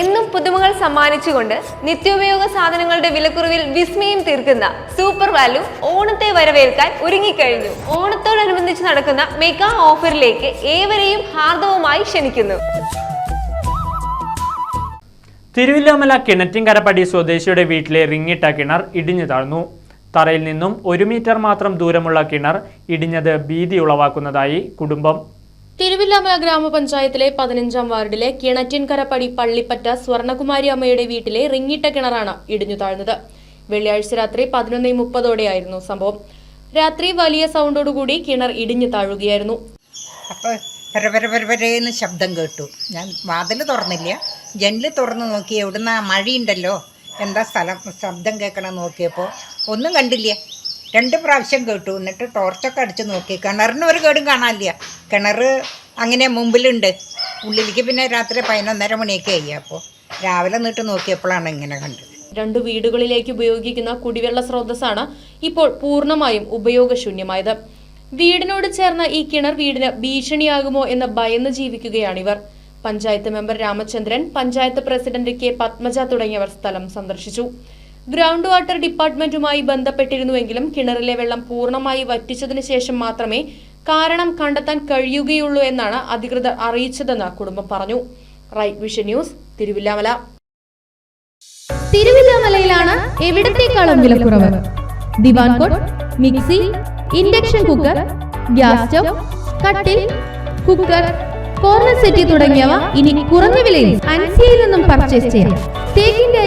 എന്നും പുതുമകൾ സമ്മാനിച്ചുകൊണ്ട് നിത്യോപയോഗ സാധനങ്ങളുടെ വിലക്കുറവിൽ വിസ്മയം തീർക്കുന്ന സൂപ്പർ വാല്യൂ ഓണത്തെ വരവേൽക്കാൻ ഒരുങ്ങിക്കഴിഞ്ഞു. ഓണത്തോടനുബന്ധിച്ച് നടക്കുന്ന മെഗാ ഓഫറിലേക്ക് ഏവരെയും ഹാർദവുമായി ക്ഷണിക്കുന്നു. തിരുവില്ലാമല കിണറ്റിൻകരപ്പടി സ്വദേശിയുടെ വീട്ടിലെ റിങ്ങിട്ട കിണർ ഇടിഞ്ഞു താഴ്ന്നു. തറയിൽ നിന്നും ഒരു മീറ്റർ മാത്രം ദൂരമുള്ള കിണർ ഇടിഞ്ഞത് ഭീതി ഉളവാക്കുന്നതായി കുടുംബം തിരുവില്ലാമല ഗ്രാമപഞ്ചായത്തിലെ പതിനഞ്ചാം വാർഡിലെ കിണറ്റിൻകരപ്പടി പള്ളിപ്പറ്റ സ്വർണകുമാരി അമ്മയുടെ വീട്ടിലെ റിങ്ങിട്ട കിണറാണ് ഇടിഞ്ഞു താഴ്ന്നത്. വെള്ളിയാഴ്ച രാത്രി പതിനൊന്ന് മുപ്പതോടെയായിരുന്നു സംഭവം. രാത്രി വലിയ സൗണ്ടോടുകൂടി കിണർ ഇടിഞ്ഞു താഴുകയായിരുന്നു. അപ്പോൾ ശബ്ദം കേട്ടു. ഞാൻ വാതിൽ തുറന്നില്ല. ജനൽ തുറന്ന് നോക്കി എവിടുന്ന മഴയുണ്ടല്ലോ? എന്താ സ്ഥലം? ശബ്ദം കേൾക്കണം നോക്കിയപ്പോൾ ഒന്നും കണ്ടില്ല. രണ്ട് പ്രാവശ്യം കേട്ടു. എന്നിട്ട് ടോർച്ചൊക്കെ അടിച്ച് നോക്കി. കിണറിന് ഒരു കേടും കാണാനില്ല. കിണർ അങ്ങനെ മുമ്പിലുണ്ട്. ഉള്ളിലേക്ക് പിന്നെ രാത്രി പതിനൊന്നര മണിയൊക്കെ ആയി. അപ്പോൾ രാവിലെ നീട്ട് നോക്കിയപ്പോഴാണ് ഇങ്ങനെ കണ്ടത്. രണ്ട് വീടുകളിലേക്ക് ഉപയോഗിക്കുന്ന കുടിവെള്ള സ്രോതസ്സാണ് ഇപ്പോൾ പൂർണമായും ഉപയോഗശൂന്യമായത്. വീടിനോട് ചേർന്ന ഈ കിണർ വീടിന് ഭീഷണിയാകുമോ എന്ന് ഭയന്ന് ജീവിക്കുകയാണിവർ. Panchayat member Ramachandran panchayat president K Padmaja തുടങ്ങിയവർ സ്ഥലം സന്ദർശിച്ചു. ഗ്രൗണ്ട് വാട്ടർ ഡിപ്പാർട്ട്മെന്റുമായി ബന്ധപ്പെട്ടിരുന്നുവെങ്കിലും കിണറിലെ വെള്ളം പൂർണമായി വറ്റിച്ചതിന് ശേഷം മാത്രമേ കാരണം കണ്ടെത്താൻ കഴിയുകയുള്ളൂ എന്നാണ് അധികൃതർ അറിയിച്ചതെന്ന് കുടുംബം പറഞ്ഞു. Right vision news Thiruvilwamala. തിരുവില്ലാമലയിലാണ് എവിടത്തേക്കാളും വിലക്കുറവ്. ദിവാൻ cot mixie induction cooker gas stove കട്ടിൽ കുക്കർ കോർണർ സെറ്റി തുടങ്ങിയവ ഇനി കുറഞ്ഞ വിലയിൽ അൻസിയയിൽ നിന്നും പർച്ചേസ് ചെയ്യാം. തേക്കിന്റെ